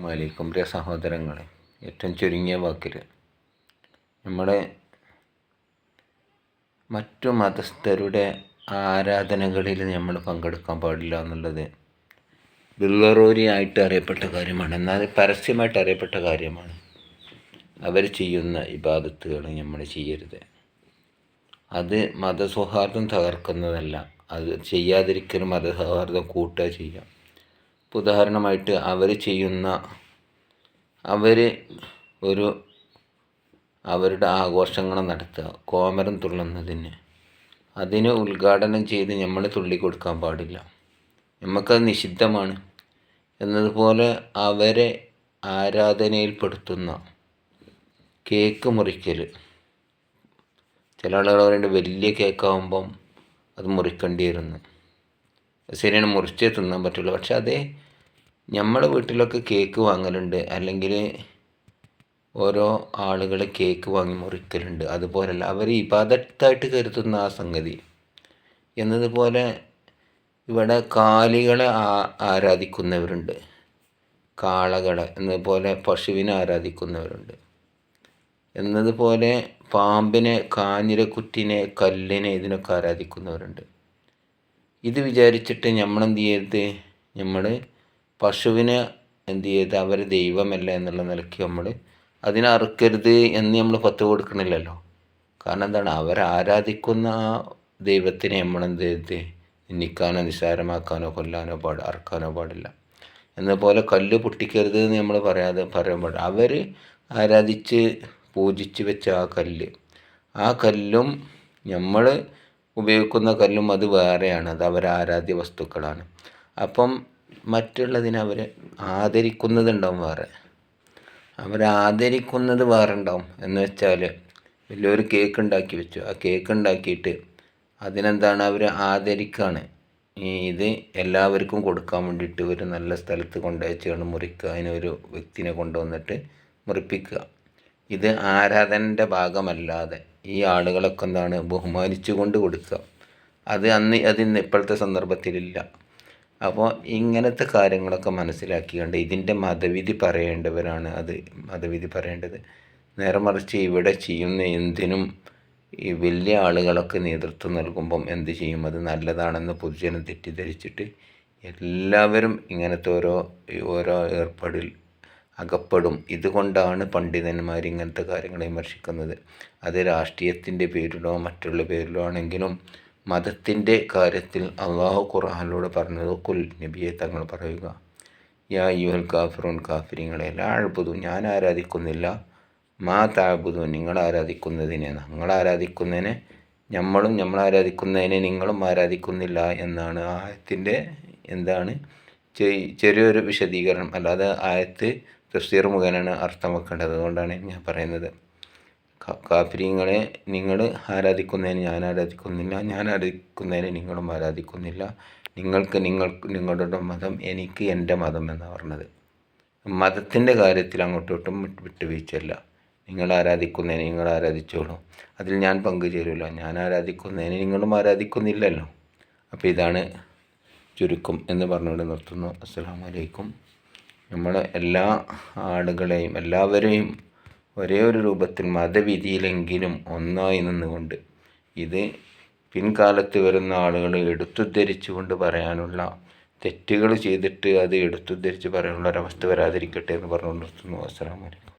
അസ്സലാമലൈക്കും. പ്രിയ സഹോദരങ്ങളെ ഏറ്റവും ചുരുങ്ങിയ വാക്കിൽ നമ്മുടെ മറ്റു മതസ്ഥരുടെ ആരാധനകളിൽ നമ്മൾ പങ്കെടുക്കാൻ പാടില്ല എന്നുള്ളത് ആയിട്ട് അറിയപ്പെട്ട കാര്യമാണ്. എന്നാൽ പരസ്യമായിട്ട് അറിയപ്പെട്ട കാര്യമാണ്. അവർ ചെയ്യുന്ന ഇബാദത്തുകൾ നമ്മൾ ചെയ്യരുത്. അത് മതസൗഹാർദ്ദം തകർക്കുന്നതല്ല. അത് ചെയ്യാതിരിക്കലും മതസൗഹാർദ്ദം കൂട്ടുക ചെയ്യാം ഉദാഹരണമായിട്ട് അവർ ചെയ്യുന്ന അവർ ഒരു അവരുടെ ആഘോഷങ്ങൾ നടത്തുക കോമരം തുള്ളുന്നതിന്. അതിന് ഉദ്ഘാടനം ചെയ്ത് നമ്മൾ തുള്ളി കൊടുക്കാൻ പാടില്ല. നമുക്കത് നിഷിദ്ധമാണ്. എന്നതുപോലെ അവരെ ആരാധനയിൽപ്പെടുത്തുന്ന കേക്ക് മുറിക്കൽ ചില ആളുകൾ പറയുന്നുണ്ട് വലിയ കേക്കാവുമ്പം അത് മുറിക്കേണ്ടി വരുന്നു. ശരിയാണ് മുറിച്ച് തിന്നാൻ പറ്റുള്ളൂ പക്ഷെ അതേ നമ്മളെ വീട്ടിലൊക്കെ കേക്ക് വാങ്ങലുണ്ട്. അല്ലെങ്കിൽ ഓരോ ആളുകൾ കേക്ക് വാങ്ങി മുറിക്കലുണ്ട്. അതുപോലല്ല. അവർ ഇബാദത്തായിട്ട് കരുതുന്ന ആ സംഗതി. എന്നതുപോലെ ഇവിടെ കാലികളെ ആരാധിക്കുന്നവരുണ്ട്. കാളകളെ എന്നതുപോലെ പശുവിനെ ആരാധിക്കുന്നവരുണ്ട്. എന്നതുപോലെ പാമ്പിനെ കാഞ്ഞിരക്കുറ്റിനെ കല്ലിനെ ഇതിനൊക്കെ ആരാധിക്കുന്നവരുണ്ട്. ഇത് വിചാരിച്ചിട്ട് നമ്മൾ എന്ത് ചെയ്യരുത് നമ്മൾ പശുവിനെ എന്ത് ചെയ്ത് അവർ ദൈവമല്ല എന്നുള്ള നിലയ്ക്ക് നമ്മൾ അതിനെ അറുക്കരുത് എന്ന് നമ്മൾ പത്ത് കൊടുക്കണില്ലല്ലോ. കാരണം എന്താണ്? അവർ ആരാധിക്കുന്ന ആ ദൈവത്തിനെ നമ്മൾ എന്ത് ചെയ്ത് നിന്ദിക്കാനോ നിസ്സാരമാക്കാനോ കൊല്ലാനോ പാട് അറുക്കാനോ പാടില്ല. എന്നപോലെ കല്ല് പൊട്ടിക്കരുത് എന്ന് നമ്മൾ പറയാതെ പറയാൻ പാടില്ല. അവർ ആരാധിച്ച് പൂജിച്ച് വെച്ച ആ കല്ല്. ആ കല്ലും നമ്മൾ ഉപയോഗിക്കുന്ന കല്ലും അത് വേറെയാണ്. അത് അവർ ആരാധ്യ വസ്തുക്കളാണ്. അപ്പം മറ്റുള്ളതിനെ അവർ ആദരിക്കുന്നതുണ്ടാവും വേറെ. അവർ ആദരിക്കുന്നത് വേറെ ഉണ്ടാവും എന്ന് വെച്ചാൽ വലിയൊരു കേക്ക് ഉണ്ടാക്കി വെച്ചു. ആ കേക്ക് ഉണ്ടാക്കിയിട്ട് അതിനെന്താണ് അവർ ആദരിക്കുകയാണ് ഇത് എല്ലാവർക്കും കൊടുക്കാൻ വേണ്ടിയിട്ട് ഒരു നല്ല സ്ഥലത്ത് കൊണ്ടുവച്ചാണ് മുറിക്കുക. അതിനൊരു വ്യക്തിനെ കൊണ്ടുവന്നിട്ട് മുറിപ്പിക്കുക. ഇത് ആരാധനന്റെ ഭാഗമല്ലാതെ ഈ ആളുകളൊക്കെ എന്താണ് ബഹുമാനിച്ചു കൊണ്ട് കൊടുക്കുക. അത് അന്ന് അതിന്ന് ഇപ്പോഴത്തെ സന്ദർഭത്തിലില്ല. അപ്പോൾ ഇങ്ങനത്തെ കാര്യങ്ങളൊക്കെ മനസ്സിലാക്കിക്കൊണ്ട് ഇതിന്റെ മതവിധി പറയേണ്ടവരാണ് അത് മതവിധി പറയേണ്ടത്. നേരെ മറിച്ച് ഇവിടെ ചെയ്യുന്ന എന്തിനും ഈ വലിയ ആളുകളൊക്കെ നേതൃത്വം നൽകുമ്പം എന്ത് ചെയ്യും? അത് നല്ലതാണെന്ന് പൊതുജനം തെറ്റിദ്ധരിച്ചിട്ട് എല്ലാവരും ഇങ്ങനത്തെ ഓരോ ഓരോ ഏർപ്പാടിൽ അകപ്പെടും. ഇതുകൊണ്ടാണ് പണ്ഡിതന്മാർ ഇങ്ങനത്തെ കാര്യങ്ങളെ വിമർശിക്കുന്നത്. അത് രാഷ്ട്രീയത്തിന്റെ പേരിലോ മറ്റുള്ള പേരിലോ ആണെങ്കിലും മതത്തിന്റെ കാര്യത്തിൽ അള്ളാഹു ഖുർഹാനിലൂടെ പറഞ്ഞത് കുൽ നബിയെ തങ്ങൾ പറയുക. യാ യുഹൽ കാഫിറുൻ കാഫിരിങ്ങളെ ലാഴ്ബുദു ഞാൻ ആരാധിക്കുന്നില്ല. മാ താഴ്ബുദു നിങ്ങൾ ആരാധിക്കുന്നതിനെ നിങ്ങൾ ആരാധിക്കുന്നതിനെ നമ്മളും നമ്മൾ ആരാധിക്കുന്നതിനെ നിങ്ങളും ആരാധിക്കുന്നില്ല എന്നാണ് ആയത്തിന്റെ എന്താണ്? ചെറിയൊരു വിശദീകരണം. അല്ലാതെ ആയത്ത് തഫ്സീർ മുഖേനയാണ് അർത്ഥം വെക്കേണ്ടത്. അതുകൊണ്ടാണ് ഞാൻ പറയുന്നത്. കാഫിരിങ്ങളെ നിങ്ങൾ ആരാധിക്കുന്നതിന് ഞാൻ ആരാധിക്കുന്നില്ല. ഞാൻ ആരാധിക്കുന്നതിന് നിങ്ങളും ആരാധിക്കുന്നില്ല. നിങ്ങൾക്ക് നിങ്ങൾ നിങ്ങളുടെ മതം എനിക്ക് എന്റെ മതം എന്നാണ് പറഞ്ഞത്. മതത്തിന്റെ കാര്യത്തിൽ അങ്ങോട്ടും ഇങ്ങോട്ടും വിട്ടുവീഴ്ചയല്ല. നിങ്ങൾ ആരാധിക്കുന്നതിന് നിങ്ങൾ ആരാധിച്ചോളൂ. അതിൽ ഞാൻ പങ്കുചേരില്ല ഞാൻ ആരാധിക്കുന്നതിന് നിങ്ങളും ആരാധിക്കുന്നില്ലല്ലോ. അപ്പോൾ ഇതാണ് ചുരുക്കം എന്ന് പറഞ്ഞുകൊണ്ട് നിർത്തുന്നു. അസ്സാം വലൈക്കും നമ്മൾ എല്ലാ ആളുകളെയും എല്ലാവരെയും ഒരേ ഒരു രൂപത്തിൽ മതവിധിയിലെങ്കിലും ഒന്നായി നിന്നുകൊണ്ട് ഇത് പിൻകാലത്ത് വരുന്ന ആളുകൾ എടുത്തുദ്ധരിച്ചുകൊണ്ട് പറയാനുള്ള തെറ്റുകൾ ചെയ്തിട്ട് അത് എടുത്തുദ്ധരിച്ച് പറയാനുള്ള ഒരവസ്ഥ വരാതിരിക്കട്ടെ എന്ന് പറഞ്ഞുകൊണ്ട് നിർത്തുന്നു. അസ്സാം വലൈക്കും